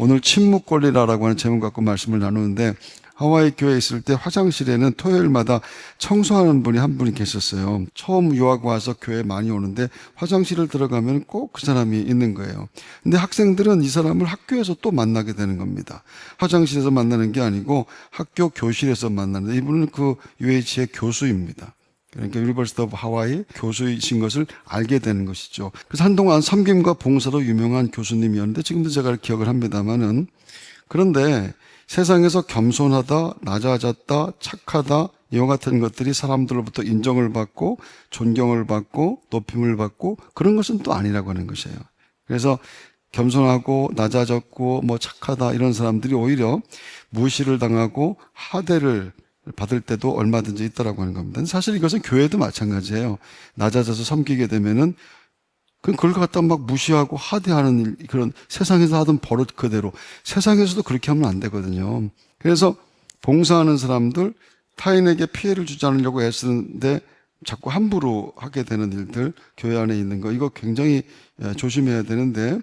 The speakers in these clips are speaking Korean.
오늘 침묵 권리라라고 하는 제목 갖고 말씀을 나누는데 하와이 교회에 있을 때 화장실에는 토요일마다 청소하는 분이 한 분이 계셨어요. 처음 유학 와서 교회 많이 오는데 화장실을 들어가면 꼭 그 사람이 있는 거예요. 근데 학생들은 이 사람을 학교에서 또 만나게 되는 겁니다. 화장실에서 만나는 게 아니고 학교 교실에서 만나는데 이분은 그 UH의 교수입니다. 그러니까 오브 하와이 교수이신 것을 알게 되는 것이죠. 그래서 한동안 섬김과 봉사로 유명한 교수님이었는데 지금도 제가 기억을 합니다만은 그런데 세상에서 겸손하다, 낮아졌다, 착하다 이와 같은 것들이 사람들로부터 인정을 받고 존경을 받고 높임을 받고 그런 것은 또 아니라고 하는 것이에요. 그래서 겸손하고 낮아졌고 뭐 착하다 이런 사람들이 오히려 무시를 당하고 하대를 받을 때도 얼마든지 있다라고 하는 겁니다. 사실 이것은 교회도 마찬가지예요. 낮아져서 섬기게 되면은 그걸 갖다 막 무시하고 하대하는 일, 그런 세상에서 하던 버릇 그대로 세상에서도 그렇게 하면 안 되거든요. 그래서 봉사하는 사람들 타인에게 피해를 주지 않으려고 애쓰는데 자꾸 함부로 하게 되는 일들 교회 안에 있는 거 이거 굉장히 예, 조심해야 되는데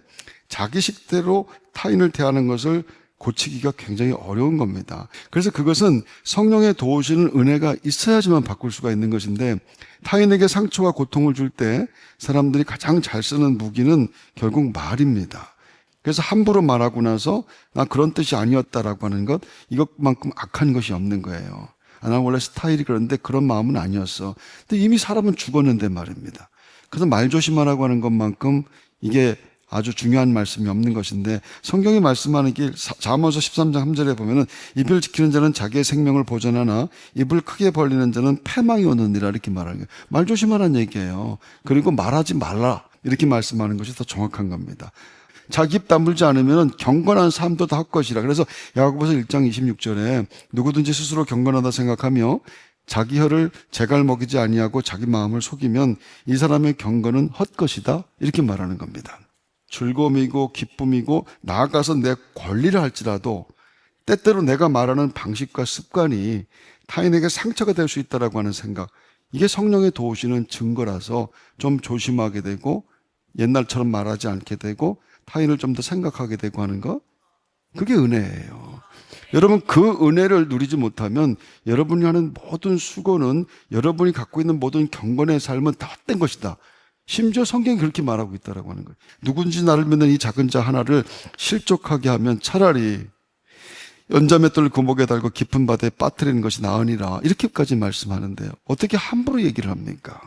자기 식대로 타인을 대하는 것을 고치기가 굉장히 어려운 겁니다. 그래서 그것은 성령의 도우시는 은혜가 있어야지만 바꿀 수가 있는 것인데 타인에게 상처와 고통을 줄 때 사람들이 가장 잘 쓰는 무기는 결국 말입니다. 그래서 함부로 말하고 나서 나 그런 뜻이 아니었다라고 하는 것 이것만큼 악한 것이 없는 거예요. 아, 나 원래 스타일이 그런데 그런 마음은 아니었어. 근데 이미 사람은 죽었는데 말입니다. 그래서 말 조심하라고 하는 것만큼 이게 아주 중요한 말씀이 없는 것인데 성경이 말씀하는 게 잠언서 13장 3절에 보면은 입을 지키는 자는 자기의 생명을 보존하나 입을 크게 벌리는 자는 패망이 오느니라 이렇게 말하는 거예요. 말 조심하라는 얘기예요. 그리고 말하지 말라 이렇게 말씀하는 것이 더 정확한 겁니다. 자기 입 다물지 않으면 경건한 삶도 다 헛것이라. 그래서 야고보서 1장 26절에 누구든지 스스로 경건하다 생각하며 자기 혀를 제갈 먹이지 아니하고 자기 마음을 속이면 이 사람의 경건은 헛것이다. 이렇게 말하는 겁니다. 즐거움이고 기쁨이고 나아가서 내 권리를 할지라도 때때로 내가 말하는 방식과 습관이 타인에게 상처가 될 수 있다라고 하는 생각. 이게 성령의 도우시는 증거라서 좀 조심하게 되고 옛날처럼 말하지 않게 되고 타인을 좀 더 생각하게 되고 하는 것. 그게 은혜예요. 여러분 그 은혜를 누리지 못하면 여러분이 하는 모든 수고는 여러분이 갖고 있는 모든 경건의 삶은 다 헛된 것이다. 심지어 성경이 그렇게 말하고 있다라고 하는 거예요. 누군지 나를 믿는 이 작은 자 하나를 실족하게 하면 차라리 연자맷돌 구목에 달고 깊은 바다에 빠뜨리는 것이 나으니라. 이렇게까지 말씀하는데요. 어떻게 함부로 얘기를 합니까?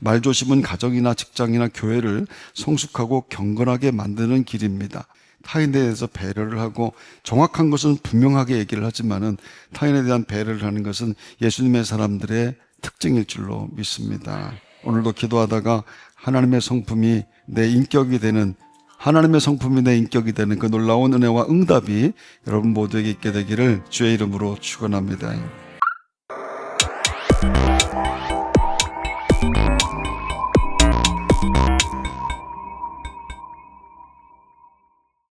말조심은 가정이나 직장이나 교회를 성숙하고 경건하게 만드는 길입니다. 타인에 대해서 배려를 하고 정확한 것은 분명하게 얘기를 하지만은 타인에 대한 배려를 하는 것은 예수님의 사람들의 특징일 줄로 믿습니다. 오늘도 기도하다가 하나님의 성품이 내 인격이 되는 하나님의 성품이 내 인격이 되는 그 놀라운 은혜와 응답이 여러분 모두에게 있게 되기를 주의 이름으로 축원합니다.